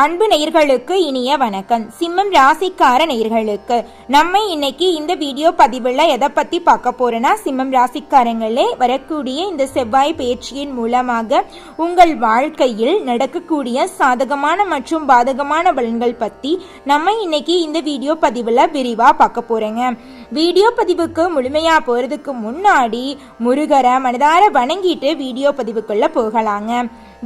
அன்பு நேயர்களுக்கு இனிய வணக்கம். சிம்மம் ராசிக்கார நேயர்களுக்கு. நம்ம இன்னைக்கு இந்த வீடியோ பதிவில் எதை பற்றி பார்க்க போறோம்னா சிம்மம் ராசிக்காரங்களே வரக்கூடிய இந்த செவ்வாய் பேச்சியின் மூலமாக உங்கள் வாழ்க்கையில் நடக்கக்கூடிய சாதகமான மற்றும் பாதகமான பலன்கள் பற்றி நம்ம இன்னைக்கு இந்த வீடியோ பதிவில் விரிவாக பார்க்க போறோங்க. வீடியோ பதிவுக்கு முழுமையாக போகிறதுக்கு முன்னாடி முருகரை மனதார வணங்கிட்டு வீடியோ பதிவுக்குள்ளே போகலாங்க.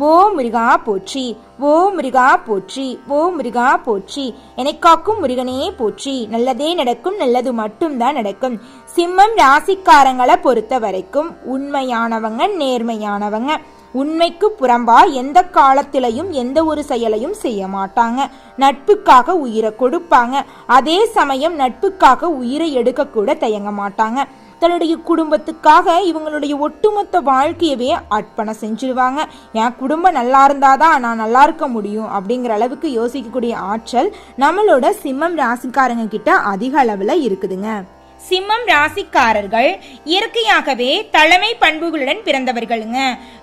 ஓ முருகா போற்றி ஓ முருகா போற்றி ஓ முருகா போற்றி. என்னை காக்கும் முருகனே போற்றி நல்லதே நடக்கும் நல்லது மட்டும்தான் நடக்கும். சிம்மம் ராசிக்காரங்களை பொறுத்த வரைக்கும் உண்மையானவங்க நேர்மையானவங்க. உண்மைக்கு புறம்பா எந்த காலத்திலையும் எந்த ஒரு செயலையும் செய்ய மாட்டாங்க. நட்புக்காக உயிரை கொடுப்பாங்க. அதே சமயம் நட்புக்காக உயிரை எடுக்க கூட தயங்க மாட்டாங்க. தன்னுடைய குடும்பத்துக்காக இவங்களுடைய ஒட்டுமொத்த வாழ்க்கையவே அர்ப்பணம் செஞ்சிருவாங்க. என் குடும்பம் நல்லா இருந்தாதான் நான் நல்லா இருக்க முடியும் அப்படிங்கிற அளவுக்கு யோசிக்கக்கூடிய ஆற்றல் நம்மளோட சிம்மம் ராசிக்காரங்க கிட்ட அதிக அளவில் இருக்குதுங்க. சிம்மம் ராசிக்காரர்கள் இயற்கையாகவே தலைமை பண்புகளுடன் பிறந்தவர்களுங்க.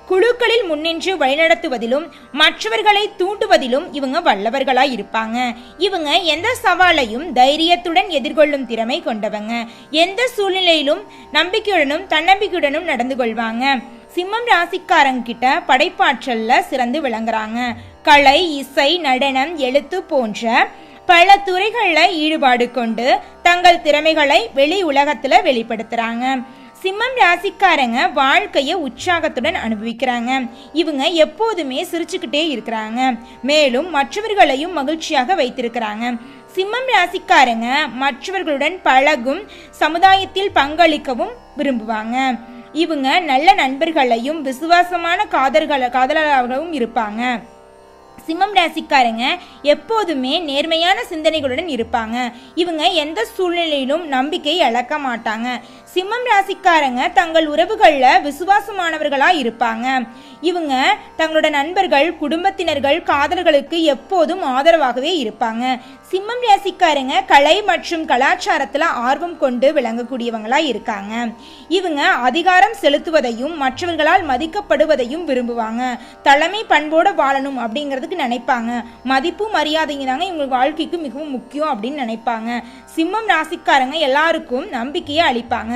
குழுக்களில் முன்னின்று வழிநடத்துவதிலும் மற்றவர்களை தூண்டுவதிலும் இவங்க வல்லவர்களாக இருப்பாங்க. இவங்க எந்த சவாலையும் தைரியத்துடன் எதிர்கொள்ளும் திறமை கொண்டவங்க. எந்த சூழ்நிலையிலும் நம்பிக்கையுடனும் தன்னம்பிக்கையுடனும் நடந்து கொள்வாங்க. சிம்மம் ராசிக்காரங்க கிட்ட படைப்பாற்றல்ல சிறந்து விளங்குறாங்க. கலை இசை நடனம் எழுத்து போன்ற பல துறைகளில் ஈடுபாடு கொண்டு தங்கள் திறமைகளை வெளி உலகத்தில் வெளிப்படுத்துகிறாங்க சிம்மம் ராசிக்காரங்க வாழ்க்கையை உற்சாகத்துடன் அனுபவிக்கிறாங்க. இவங்க எப்போதுமே சிரிச்சுக்கிட்டே இருக்கிறாங்க. மேலும் மற்றவர்களையும் மகிழ்ச்சியாக வைத்திருக்கிறாங்க. சிம்மம் ராசிக்காரங்க மற்றவர்களுடன் பழகும் சமுதாயத்தில் பங்களிக்கவும் விரும்புவாங்க. இவங்க நல்ல நண்பர்களையும் விசுவாசமான காதல்கள காதலராகவும் இருப்பாங்க. சிம்மம் ராசிக்காரங்க எப்போதுமே நேர்மையான சிந்தனைகளுடன் இருப்பாங்க. இவங்க எந்த சூழ்நிலையிலும் நம்பிக்கை இழக்க மாட்டாங்க. சிம்மம் ராசிக்காரங்க தங்கள் உறவுகளில் விசுவாசமானவர்களாக இருப்பாங்க. இவங்க தங்களோட நண்பர்கள் குடும்பத்தினர்கள் காதலர்களுக்கு எப்போதும் ஆதரவாகவே இருப்பாங்க. சிம்மம் ராசிக்காரங்க கலை மற்றும் கலாச்சாரத்தில் ஆர்வம் கொண்டு விளங்கக்கூடியவங்களாக இருக்காங்க. இவங்க அதிகாரம் செலுத்துவதையும் மற்றவர்களால் மதிக்கப்படுவதையும் விரும்புவாங்க. தலைமை பண்போடு வாழணும் அப்படிங்கிறதுக்கு நினைப்பாங்க. மதிப்பு மரியாதைங்க தாங்க இவங்க வாழ்க்கைக்கு மிகவும் முக்கியம் அப்படின்னு நினைப்பாங்க. சிம்மம் ராசிக்காரங்க எல்லாருக்கும் நம்பிக்கையை அளிப்பாங்க.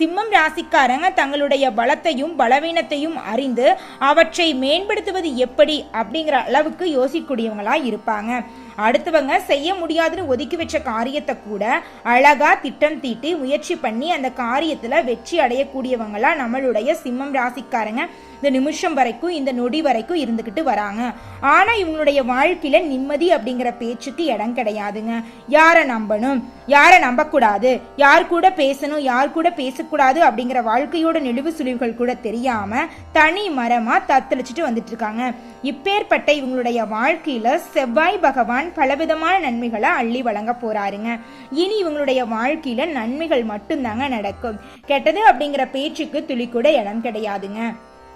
சிம்மம் ராசிக்காரங்க தங்களுடைய பலத்தையும் பலவீனத்தையும் அறிந்து அவற்றை மேம்படுத்துவது எப்படி அப்படிங்கிற அளவுக்கு யோசிக்கக்கூடியவங்களா இருப்பாங்க. அடுத்தவங்க செய்ய முடியாதுன்னு ஒதுக்கி வச்ச காரியத்தை கூட அழகா திட்டம் தீட்டி முயற்சி பண்ணி அந்த காரியத்துல வெற்றி அடையக்கூடியவங்களா நம்மளுடைய சிம்மம் ராசிக்காரங்க இந்த நிமிஷம் வரைக்கும் இந்த நொடி வரைக்கும் இருந்துக்கிட்டு வராங்க. ஆனா இவங்களுடைய வாழ்க்கையில நிம்மதி அப்படிங்கிற பேச்சுக்கு இடம் கிடையாதுங்க. யாரை நம்பணும்? யாரை நம்பக்கூடாது? யார் கூட பேசணும்? யார் கூட பேச இருக்கக்கூடாது அப்படிங்கிற வாழ்க்கையோட நெளிவு சுழிவுகள் கூட தெரியாம தனி மரமா தத்தளிச்சுட்டு வந்துட்டு இருக்காங்க இப்பேற்பட்ட இவங்களுடைய வாழ்க்கையில செவ்வாய் பகவான் பலவிதமான நன்மைகளை அள்ளி வழங்க போறாருங்க. இனி இவங்களுடைய வாழ்க்கையில நன்மைகள் மட்டும்தாங்க நடக்கும். கெட்டது அப்படிங்கிற பேச்சுக்கு துளி கூட இடம் கிடையாதுங்க.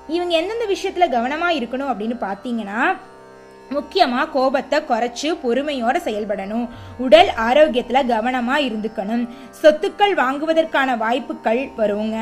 இவங்க எந்தெந்த விஷயத்துல கவனமா இருக்கணும் அப்படின்னு பாத்தீங்கன்னா முக்கியமாக கோபத்தை குறைச்சி பொறுமையோட செயல்படணும். உடல் ஆரோக்கியத்தில் கவனமாக இருந்துக்கணும். சொத்துக்கள் வாங்குவதற்கான வாய்ப்புகள் வருங்க.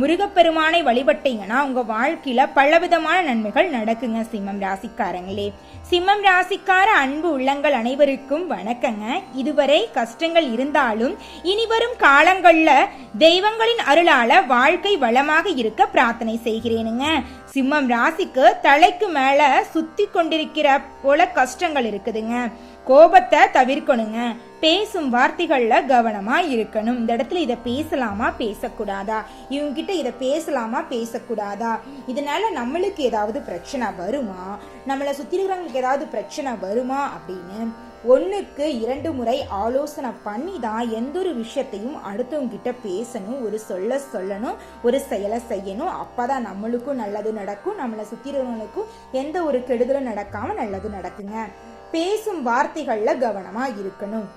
முருகப்பெருமானை வழிபட்டீங்கன்னா உங்கள் வாழ்க்கையில் பலவிதமான நன்மைகள் நடக்குங்க சிம்மம் ராசிக்காரங்களே. சிம்மம் ராசிக்கார அன்பு உள்ளங்கள் அனைவருக்கும் வணக்கங்க. இதுவரை கஷ்டங்கள் இருந்தாலும் இனி வரும் காலங்களில் தெய்வங்களின் அருளால் வாழ்க்கை வளமாக இருக்க பிரார்த்தனை செய்கிறேனுங்க. சிம்மம் ராசிக்கு தலைக்கு மேல சுத்தி கொண்டிருக்கிற போல கஷ்டங்கள் இருக்குதுங்க. கோபத்தை தவிர்க்கணுங்க. பேசும் வார்த்தைகள்ல கவனமா இருக்கணும். இந்த இடத்துல இதை பேசலாமா பேசக்கூடாதா? இவங்க கிட்ட இதை பேசலாமா பேசக்கூடாதா? இதனால நம்மளுக்கு ஏதாவது பிரச்சனை வருமா? நம்மளை சுத்தி இருக்கிறவங்களுக்கு ஏதாவது பிரச்சனை வருமா அப்படின்னு ஒன்றுக்கு இரண்டு முறை ஆலோசனை பண்ணி தான் எந்த ஒரு விஷயத்தையும் அடுத்தவங்கிட்ட பேசணும் ஒரு சொல்ல சொல்லணும் ஒரு செயலை செய்யணும். அப்போ தான் நம்மளுக்கும் நல்லது நடக்கும் நம்மளை சுற்றிறவங்களுக்கும் எந்த ஒரு கெடுதலும் நடக்காமல் நல்லது நடக்குங்க. பேசும் வார்த்தைகளில் கவனமாக இருக்கணும்.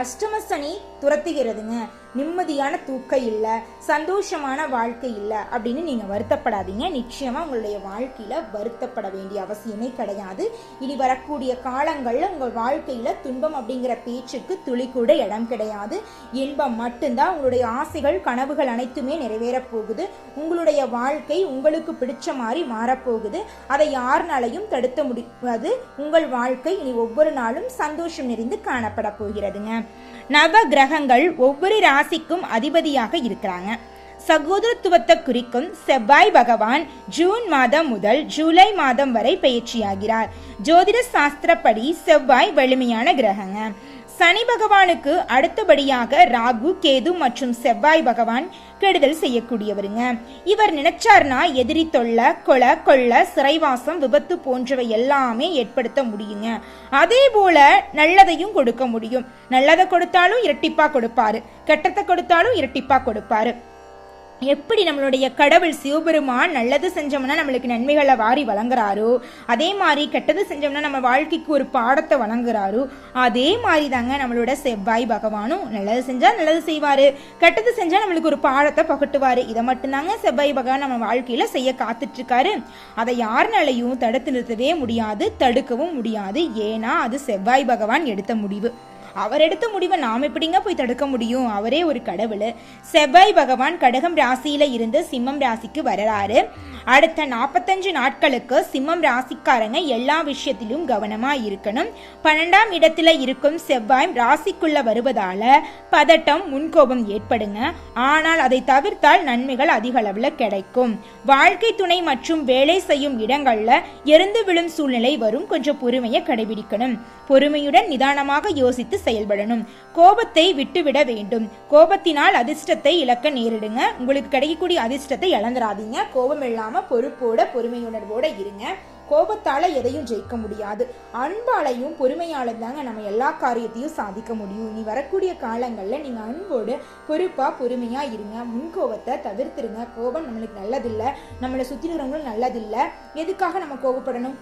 அஷ்டம சனி துரத்துகிறதுங்க. நிம்மதியான தூக்கம் இல்லை சந்தோஷமான வாழ்க்கை இல்லை அப்படின்னு நீங்கள் வருத்தப்படாதீங்க. நிச்சயமாக உங்களுடைய வாழ்க்கையில் வருத்தப்பட வேண்டிய அவசியமே கிடையாது. இனி வரக்கூடிய காலங்களில் உங்கள் வாழ்க்கையில் துன்பம் அப்படிங்கிற பேச்சுக்கு துளி கூட இடம் கிடையாது. இன்பம் மட்டும்தான் உங்களுடைய ஆசைகள் கனவுகள் அனைத்துமே நிறைவேறப் போகுது. உங்களுடைய வாழ்க்கை உங்களுக்கு பிடிச்ச மாதிரி மாறப்போகுது. அதை யாருனாலையும் தடுத்த முடியாது. உங்கள் வாழ்க்கை இனி ஒவ்வொரு நாளும் சந்தோஷம் நிறைந்து காணப்பட போகிறதுங்க. நவ கிரகங்கள் ஒவ்வொரு ராசிக்கும் அதிபதியாக இருக்கிறாங்க. சகோதரத்துவத்தை குறிக்கும் செவ்வாய் பகவான் ஜூன் மாதம் முதல் ஜூலை மாதம் வரை பயிற்சியாகிறார். ஜோதிட சாஸ்திரப்படி செவ்வாய் வலிமையான கிரகங்க. சனி பகவானுக்கு அடுத்தபடியாக ராகு கேது மற்றும் செவ்வாய் பகவான் கெடுதல் செய்யக்கூடியவருங்க. இவர் நினைச்சார்னா எதிரி தொல்ல கொலை கொள்ள சிறைவாசம் விபத்து போன்றவை எல்லாமே ஏற்படுத்த முடியுங்க. அதே போல நல்லதையும் கொடுக்க முடியும். நல்லதை கொடுத்தாலும் இரட்டிப்பா கொடுப்பாரு. கெட்டத்தை கொடுத்தாலும் இரட்டிப்பா கொடுப்பாரு. எப்படி நம்மளுடைய கடவுள் சிவபெருமான் நல்லது செஞ்சோம்னா நம்மளுக்கு நன்மைகளை வாரி வழங்குறாரோ அதே மாதிரி கெட்டது செஞ்சோம்னா நம்ம வாழ்க்கைக்கு ஒரு பாடத்தை வழங்குறாரோ அதே மாதிரி தாங்க நம்மளோட செவ்வாய் பகவானும் நல்லது செஞ்சால் நல்லது செய்வார். கெட்டது செஞ்சால் நம்மளுக்கு ஒரு பாடத்தை பகட்டுவார். இதை மட்டும்தாங்க செவ்வாய் பகவான் நம்ம வாழ்க்கையில் செய்ய காத்துட்ருக்காரு. அதை யாருனாலையும் தடுத்து நிறுத்தவே முடியாது தடுக்கவும் முடியாது. ஏன்னா அது செவ்வாய் பகவான் எடுத்த முடிவு. அவர் எடுத்த முடிவை நாம் எப்படிங்க போய் தடுக்க முடியும்? அவரே ஒரு கடவுள். செவ்வாய் பகவான் கடகம் ராசியில இருந்து சிம்மம் ராசிக்கு வரலாறு. அடுத்த நாற்பத்தஞ்சு நாட்களுக்கு சிம்மம் ராசிக்காரங்க எல்லா விஷயத்திலும் கவனமா இருக்கணும். பன்னெண்டாம் இடத்துல இருக்கும் செவ்வாய் ராசிக்குள்ள வருவதால பதட்டம் முன்கோபம் ஏற்படுங்க. ஆனால் அதை தவிர்த்தால் நன்மைகள் அதிக அளவில் கிடைக்கும். வாழ்க்கை துணை மற்றும் வேலை செய்யும் இடங்கள்ல எரிந்து விழும் சூழ்நிலை வரும். கொஞ்சம் பொறுமையை கடைபிடிக்கணும். பொறுமையுடன் நிதானமாக யோசித்து செயல்படணும். கோபத்தை விட்டுவிட வேண்டும். கோபத்தினால் அதிர்ஷ்டத்தை இழக்க நேரிடுங்க. உங்களுக்கு கிடைக்கக்கூடிய அதிர்ஷ்டத்தை இழந்துராதீங்க கோபம் பொறுப்போட பொறுமையுணர்வோட இருங்க. கோபத்தால் எதையும் ஜெயிக்க முடியாது. அன்பாலையும் பொறுமையாலும் தாங்க நம்ம எல்லா காரியத்தையும் சாதிக்க முடியும். இனி வரக்கூடிய காலங்களில் நீங்கள் அன்போடு பொறுப்பாக பொறுமையாக இருங்க. முன்கோபத்தை தவிர்த்துருங்க. கோபம் நம்மளுக்கு நல்லதில்லை. நம்மளை சுற்றி இருக்கிறவங்களும் நல்லதில்லை. எதுக்காக நம்ம கோபப்படணும்?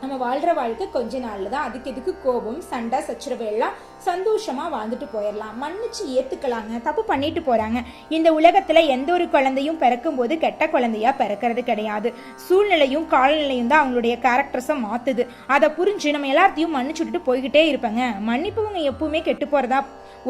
நம்ம வாழ்கிற வாழ்க்கை கொஞ்ச நாளில் தான். அதுக்கு எதுக்கு கோபம் சண்டை சச்சரவு எல்லாம் சந்தோஷமாக வாழ்ந்துட்டு போயிடலாம் மன்னிச்சு ஏற்றுக்கலாங்க தப்பு பண்ணிட்டு போகிறாங்க இந்த உலகத்தில் எந்த ஒரு குழந்தையும் பிறக்கும்போது கெட்ட குழந்தையா பிறக்கிறது கிடையாது. சூழ்நிலையும் காலநிலையும் தான் அவங்களுடைய கேரக்டர்ஸை மாற்றுது அதை புரிஞ்சு நம்ம எல்லாத்தையும் மன்னிச்சு விட்டுட்டு போய்கிட்டே இருப்பாங்க. மன்னிப்பவங்க எப்பவுமே கெட்டு போகிறதா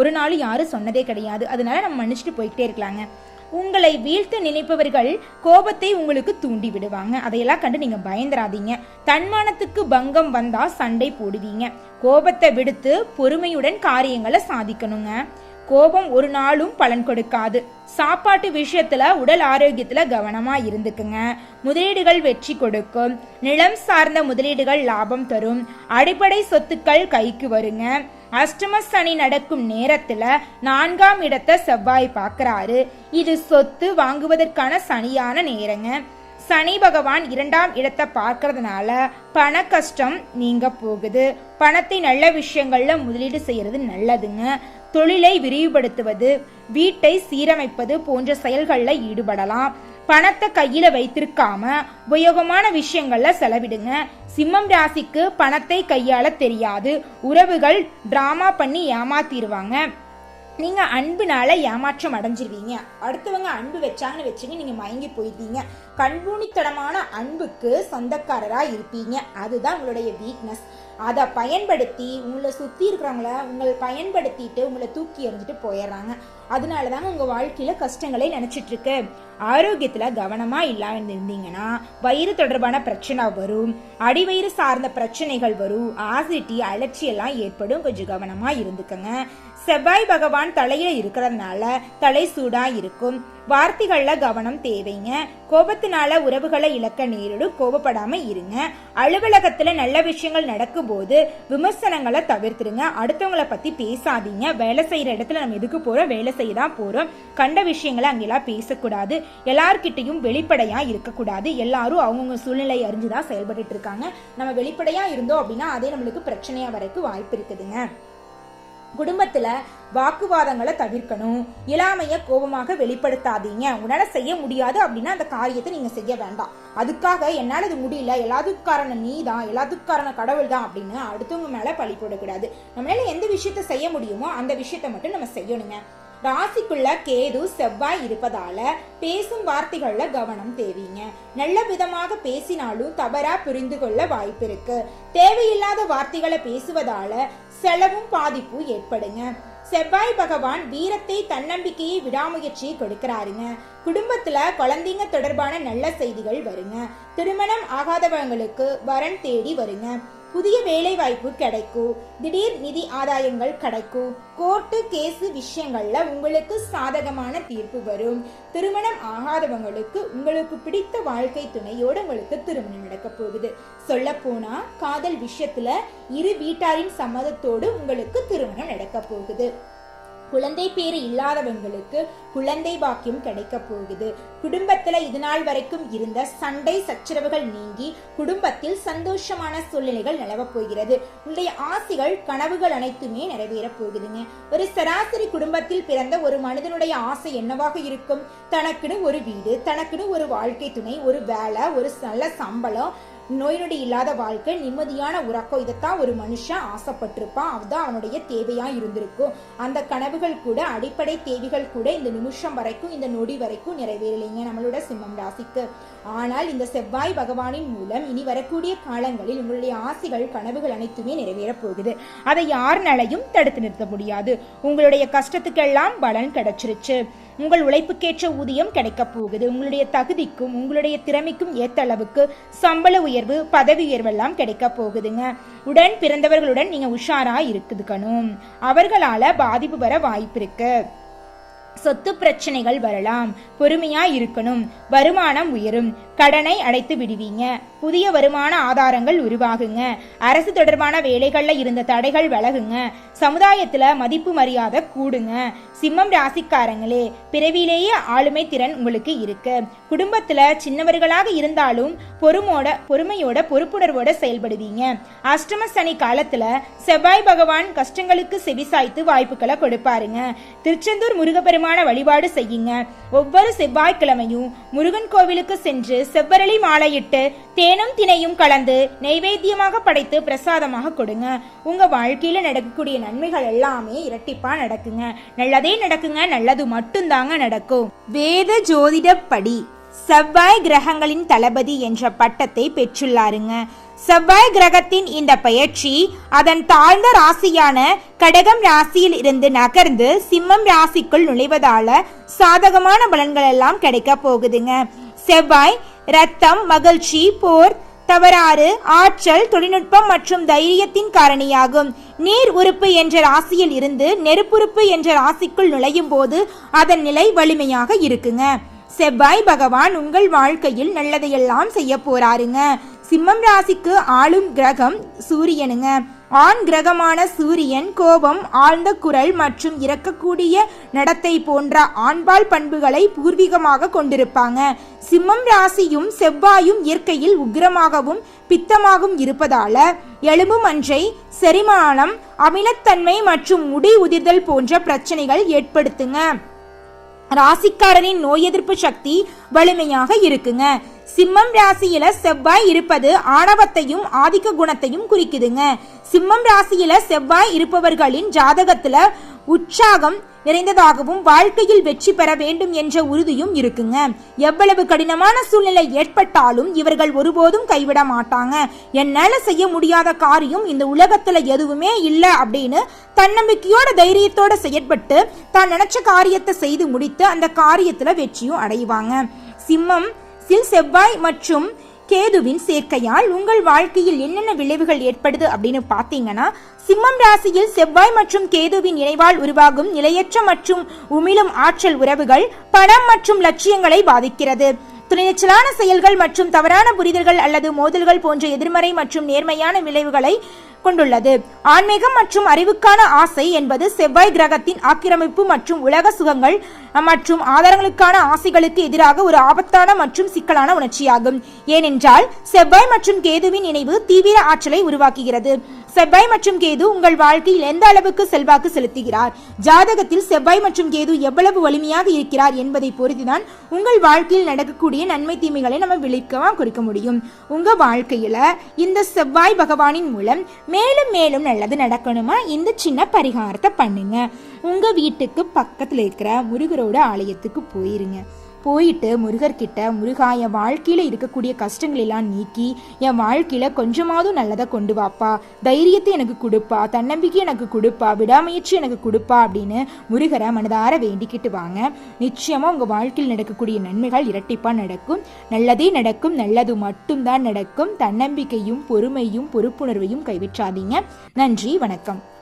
ஒரு நாள் யாரும் சொன்னதே கிடையாது. அதனால நம்ம மன்னிச்சுட்டு போய்கிட்டே இருக்கலாங்க. உங்களை வீழ்த்த நினைப்பவர்கள் கோபத்தை உங்களுக்கு தூண்டி விடுவாங்க. அதையெல்லாம் கண்டு நீங்க பயந்துராதீங்க. தன்மானத்துக்கு பங்கம் வந்தா சண்டை போடுவீங்க. கோபத்தை விடுத்து பொறுமையுடன் காரியங்களை சாதிக்கணுங்க. கோபம் ஒரு நாளும் பலன் கொடுக்காது. சாப்பாட்டு விஷயத்துல உடல் ஆரோக்கியத்துல கவனமா இருந்துக்குங்க. முதலீடுகள் வெற்றி கொடுக்கும். நிலம் சார்ந்த முதலீடுகள் லாபம் தரும். அடிப்படை சொத்துக்கள் கைக்கு வருங்க. அஷ்டம சனி நடக்கும் நேரத்துல நான்காம் இடத்தை செவ்வாய் பார்க்கறாரு இது சொத்து வாங்குவதற்கான சனியான நேரங்க. சனி பகவான் இரண்டாம் இடத்தை பார்க்கறதுனால பண கஷ்டம் நீங்க போகுது. பணத்தை நல்ல விஷயங்கள்ல முதலீடு செய்யறது நல்லதுங்க. தொழிலை விரிவுபடுத்துவது வீட்டை சீரமைப்பது போன்ற செயல்களில் ஈடுபடலாம். பணத்தை கையில வைத்திருக்காம உபயோகமான விஷயங்கள்ல செலவிடுங்க. சிம்மம் ராசிக்கு பணத்தை கையாள தெரியாது. உறவுகள் டிராமா பண்ணி ஏமாத்திடுவாங்க நீங்க அன்புனால ஏமாற்றம் அடைஞ்சிருவீங்க. அடுத்தவங்க அன்பு வச்சாங்கன்னு வச்சுங்க நீங்க மயங்கி போயிருவீங்க கண்பூனித்தனமான அன்புக்கு சொந்தக்காரரா இருப்பீங்க. அதுதான் உங்களுடைய வீக்னஸ் அதை பயன்படுத்தி உங்களை சுற்றி இருக்கிறவங்கள உங்களை பயன்படுத்திட்டு உங்களை தூக்கி எறிஞ்சிட்டு போயிடுறாங்க. அதனால தாங்க உங்கள் வாழ்க்கையில் கஷ்டங்களை நினச்சிட்ருக்கு. ஆரோக்கியத்தில் கவனமாக இல்லாமல் இருந்தீங்கன்னா வயிறு தொடர்பான பிரச்சனை வரும். அடிவயிறு சார்ந்த பிரச்சனைகள் வரும். ஆசிட்டி அலட்சியெல்லாம் ஏற்படும். கொஞ்சம் கவனமாக இருந்துக்கங்க. செவ்வாய் பகவான் தலையில இருக்கிறதுனால தலை சூடா இருக்கும். வார்த்தைகள்ல கவனம் தேவைங்க. கோபத்தினால உறவுகளை இழக்க நேரிடும். கோபப்படாம இருங்க. அலுவலகத்துல நல்ல விஷயங்கள் நடக்கும்போது விமர்சனங்களை தவிர்த்துருங்க. அடுத்தவங்களை பத்தி பேசாதீங்க. வேலை செய்யற இடத்துல நம்ம எதுக்கு போறோம்? வேலை செய்ய தான் போறோம். கண்ட விஷயங்களை அங்கெல்லாம் பேசக்கூடாது. எல்லார்கிட்டையும் வெளிப்படையா இருக்கக்கூடாது. எல்லாரும் அவங்கவுங்க சூழ்நிலை அறிஞ்சுதான் செயல்பட்டு இருக்காங்க. நம்ம வெளிப்படையா இருந்தோம் அப்படின்னா அதே நம்மளுக்கு பிரச்சனையா வரைக்கும் வாய்ப்பு இருக்குதுங்க. குடும்பத்துல வாக்குவாதங்களை தவிர்க்கணும். இளாமையை கோபமாக வெளிப்படுத்தாதீங்க. உன்னால செய்ய முடியாது அப்படின்னா அந்த காரியத்தை நீங்க செய்ய வேண்டாம். அதுக்காக என்னால் இது முடியல. எல்லாத்துக்கும் காரணம் நீ தான் எல்லாத்துக்காரன காரணம் கடவுள் தான் அப்படின்னு அடுத்தவங்க மேல பழி போடக்கூடாது. நம்மளால எந்த விஷயத்த செய்ய முடியுமோ அந்த விஷயத்த மட்டும் நம்ம செய்யணுங்க. ராசிக்குள்ள கேது செவ்வாய் இருப்பதால பேசும் வார்த்தைகள்ல கவனம் தேவைங்க. நல்ல விதமாக பேசினாலும் தவறா புரிந்து கொள்ள வாய்ப்பு இருக்கு. தேவையில்லாத வார்த்தைகளை பேசுவதால செலவும் பாதிப்பு ஏற்படுங்க. செவ்வாய் பகவான் வீரத்தை தன்னம்பிக்கையை விடாமுயற்சியை கொடுக்கிறாருங்க. குடும்பத்துல குழந்தைங்க தொடர்பான நல்ல செய்திகள் வருங்க. திருமணம் ஆகாதவங்களுக்கு வரன் தேடி வருங்க. புதிய வேலை வாய்ப்பு கிடைக்கும் திடீர் நிதி ஆதாயங்கள் கிடைக்கும் கோர்ட்டு கேஸு விஷயங்கள்ல உங்களுக்கு சாதகமான தீர்ப்பு வரும். திருமணம் ஆகாதவங்களுக்கு உங்களுக்கு பிடித்த வாழ்க்கை துணையோட உங்களுக்கு திருமணம் நடக்க போகுது. சொல்ல போனா காதல் விஷயத்துல இரு வீட்டாரின் சம்மதத்தோடு உங்களுக்கு திருமணம் நடக்க போகுது. குழந்தை பேரு இல்லாதவங்களுக்கு குழந்தை பாக்கியம் கிடைக்க போகுது. குடும்பத்துல இது நாள் வரைக்கும் இருந்த சண்டை சச்சரவுகள் நீங்கி குடும்பத்தில் சந்தோஷமான சூழ்நிலைகள் நிலவப் போகிறது. உங்களுடைய ஆசைகள் கனவுகள் அனைத்துமே நிறைவேறப் போகுதுங்க. ஒரு சராசரி குடும்பத்தில் பிறந்த ஒரு மனிதனுடைய ஆசை என்னவாக இருக்கும்? தனக்குன்னு ஒரு வீடு தனக்குன்னு ஒரு வாழ்க்கை துணை ஒரு வேலை ஒரு நல்ல சம்பளம் நோய் நொடி இல்லாத வாழ்க்கை நிம்மதியான உறக்கம் இதைத்தான் ஒரு மனுஷன் ஆசைப்பட்டிருப்பான். அதுதான் அவனுடைய தேவையாக இருந்திருக்கும். அந்த கனவுகள் கூட அடிப்படை தேவைகள் கூட இந்த நிமிஷம் வரைக்கும் இந்த நொடி வரைக்கும் நிறைவேறலைங்க நம்மளோட சிம்மம் ராசிக்கு. ஆனால் இந்த செவ்வாய் பகவானின் மூலம் இனி வரக்கூடிய காலங்களில் உங்களுடைய ஆசைகள் கனவுகள் அனைத்துமே நிறைவேறப் போகுது. அதை யார்னாலையும் தடுத்து நிறுத்த முடியாது. உங்களுடைய கஷ்டத்துக்கெல்லாம் பலன் கிடைச்சிருச்சு. உங்கள் உழைப்புக்கேற்ற ஊதியம் கிடைக்கப் போகுது. உங்களுடைய தகுதிக்கும் உங்களுடைய திறமைக்கும் ஏத்த அளவுக்கு சம்பள உயர்வு பதவி உயர்வெல்லாம் கிடைக்க போகுதுங்க. உடன் பிறந்தவர்களுடன் நீங்க உஷாரா இருக்குதுக்கணும் அவர்களால பாதிப்பு வர வாய்ப்பு இருக்கு. சொத்து பிரச்சனைகள் வரலாம். பொறுமையா இருக்கணும். வருமானம் உயரும். கடனை அடைத்து விடுவீங்க. புதிய வருமான ஆதாரங்கள் உருவாகுங்க. அரசு தொடர்பான வேலைகள்ல இருந்த தடைகள் விலகுங்க. சமுதாயத்துல மதிப்பு மரியாதை கூடுங்க. சிம்மம் ராசிக்காரங்களே பிறவியிலேயே ஆளுமை திறன் உங்களுக்கு இருக்கு. குடும்பத்துல சின்னவர்களாக இருந்தாலும் பொறுமோட பொறுமையோட பொறுப்புணர்வோட செயல்படுவீங்க. அஷ்டம சனி காலத்துல செவ்வாய் பகவான் கஷ்டங்களுக்கு செவிசாய்த்து வாய்ப்புகளை கொடுப்பாருங்க. திருச்செந்தூர் முருகப்பெருமான வழிபாடு செய்யுங்க. ஒவ்வொரு செவ்வாய்க்கிழமையும் முருகன் கோவிலுக்கு சென்று செவ்வரளி மாலையிட்டு தேனும் தினையும் கலந்து நெய்வேத்தியமாக படைத்து பிரசாதமாக கொடுங்க. உங்க வாழ்க்கையில நடக்கக்கூடிய நன்மைகள் எல்லாமே இரட்டிப்பா நடக்குங்க. நல்லதே நடக்குங்க நல்லது மட்டும்தாங்க நடக்கும். வேத ஜோதிடப்படி செவ்வாய் கிரகங்களின் தளபதி என்ற பட்டத்தை பெற்றுள்ளாருங்க. செவ்வாய் கிரகத்தின் இந்த பயிற்சி அதன் தாழ்ந்த ராசியான கடகம் ராசியில் இருந்து நகர்ந்து சிம்மம் ராசிக்குள் நுழைவதால சாதகமான பலன்கள் எல்லாம் கிடைக்க போகுதுங்க. செவ்வாய் ரத்தம் மகிழ்ச்சி போர் தவறாறு ஆற்றல் தொழில்நுட்பம் மற்றும் தைரியத்தின் காரணியாகும். நீர் உறுப்பு என்ற ராசியில் இருந்து நெருப்புறுப்பு என்ற ராசிக்குள் நுழையும் போது அதன் நிலை வலிமையாக இருக்குங்க. செவ்வாய் பகவான் உங்கள் வாழ்க்கையில் நல்லதையெல்லாம் செய்ய போறாருங்க. சிம்மம் ராசிக்கு ஆளும் கிரகம் சூரியனுங்க. ஆண் கிரகமான சூரியன் கோபம் ஆழ்ந்த குரல் மற்றும் இறக்கக்கூடிய நடத்தை போன்ற ஆண்பால் பண்புகளை பூர்வீகமாக கொண்டிருப்பாங்க. சிம்மம் ராசியும் செவ்வாயும் இயற்கையில் உக்கிரமாகவும் பித்தமாகவும் இருப்பதால எலும்பு மஞ்சை செரிமானம் அமிலத்தன்மை மற்றும் முடி உதிர்தல் போன்ற பிரச்சனைகள் ஏற்படுத்துங்க. ராசிக்காரனின் நோய் எதிர்ப்பு சக்தி வலிமையாக இருக்குங்க. சிம்மம் ராசியில செவ்வாய் இருப்பது ஆணவத்தையும் ஆதிக்க குணத்தையும் குறிக்குதுங்க. சிம்மம் ராசியில செவ்வாய் இருப்பவர்களின் ஜாதகத்துல உற்சாகம் நிறைந்ததாகவும் வாழ்க்கையில் வெற்றி பெற வேண்டும் என்ற உறுதியும் இருக்குங்க. எவ்வளவு கடினமான சூழ்நிலை ஏற்பட்டாலும் இவர்கள் ஒருபோதும் கைவிட மாட்டாங்க. என்னால செய்ய முடியாத காரியம் இந்த உலகத்துல எதுவுமே இல்லை அப்படின்னு தன்னம்பிக்கையோட தைரியத்தோட செயற்பட்டு தான் நினைச்ச காரியத்தை செய்து முடித்து அந்த காரியத்துல வெற்றியும் அடைவாங்க. சிம்மம் சில் செவ்வாய் மற்றும் கேதுவின் சேர்க்கையால் உங்கள் வாழ்க்கையில் என்னென்ன விளைவுகள் ஏற்படுது அப்படின்னு பார்த்தீங்கன்னா சிம்மம் ராசியில் செவ்வாய் மற்றும் கேதுவின் இணைவால் உருவாகும் நிலையற்ற மற்றும் உமிழும் ஆற்றல் உறவுகள் பணம் மற்றும் லட்சியங்களை பாதிக்கிறது. துணிச்சலான செயல்கள் மற்றும் தவறான புரிதல்கள் அல்லது மோதல்கள் போன்ற எதிர்மறை மற்றும் நேர்மையான விளைவுகளை கொண்டுள்ளது. ஆன்மீகம் மற்றும் அறிவுக்கான ஆசை என்பது செவ்வாய் கிரகத்தின் ஆக்கிரமிப்பு மற்றும் உலக சுகங்கள் மற்றும் ஆதாரங்களுக்கான ஆசைகளுக்கு எதிராக ஒரு ஆபத்தான மற்றும் சிக்கலான உணர்ச்சியாகும். ஏனென்றால் செவ்வாய் மற்றும் கேதுவின் இணைவு தீவிர ஆற்றலை உருவாக்குகிறது. செவ்வாய் மற்றும் கேது உங்கள் வாழ்க்கையில் எந்த அளவுக்கு செல்வாக்கு செலுத்துகிறார்? ஜாதகத்தில் செவ்வாய் மற்றும் கேது எவ்வளவு வலிமையாக இருக்கிறார் என்பதை பொறுத்துதான் உங்கள் வாழ்க்கையில் நடக்கக்கூடிய நன்மை தீமைகளை நம்ம விழிக்கவா குறிக்க முடியும். உங்க வாழ்க்கையில இந்த செவ்வாய் பகவானின் மூலம் மேலும் மேலும் நல்லது நடக்கணுமா? இந்த சின்ன பரிகாரத்தை பண்ணுங்க. உங்க வீட்டுக்கு பக்கத்துல இருக்கிற முருகரோட ஆலயத்துக்கு போயிருங்க. போயிட்டு முருகர்கிட்ட முருகா என் வாழ்க்கையில் இருக்கக்கூடிய கஷ்டங்கள் எல்லாம் நீக்கி என் வாழ்க்கையில் கொஞ்சமாவது நல்லதை கொண்டு வாப்பா. தைரியத்தை எனக்கு கொடுப்பா. தன்னம்பிக்கை எனக்கு கொடுப்பா. விடாமுயற்சி எனக்கு கொடுப்பா. அப்படின்னு முருகரை மனதார வேண்டிக்கிட்டு வாங்க. நிச்சயமாக உங்கள் வாழ்க்கையில் நடக்கக்கூடிய நன்மைகள் இரட்டிப்பாக நடக்கும். நல்லதே நடக்கும். நல்லது மட்டும்தான் நடக்கும். தன்னம்பிக்கையும் பொறுமையும் பொறுப்புணர்வையும் கைவிற்றாதீங்க நன்றி. வணக்கம்.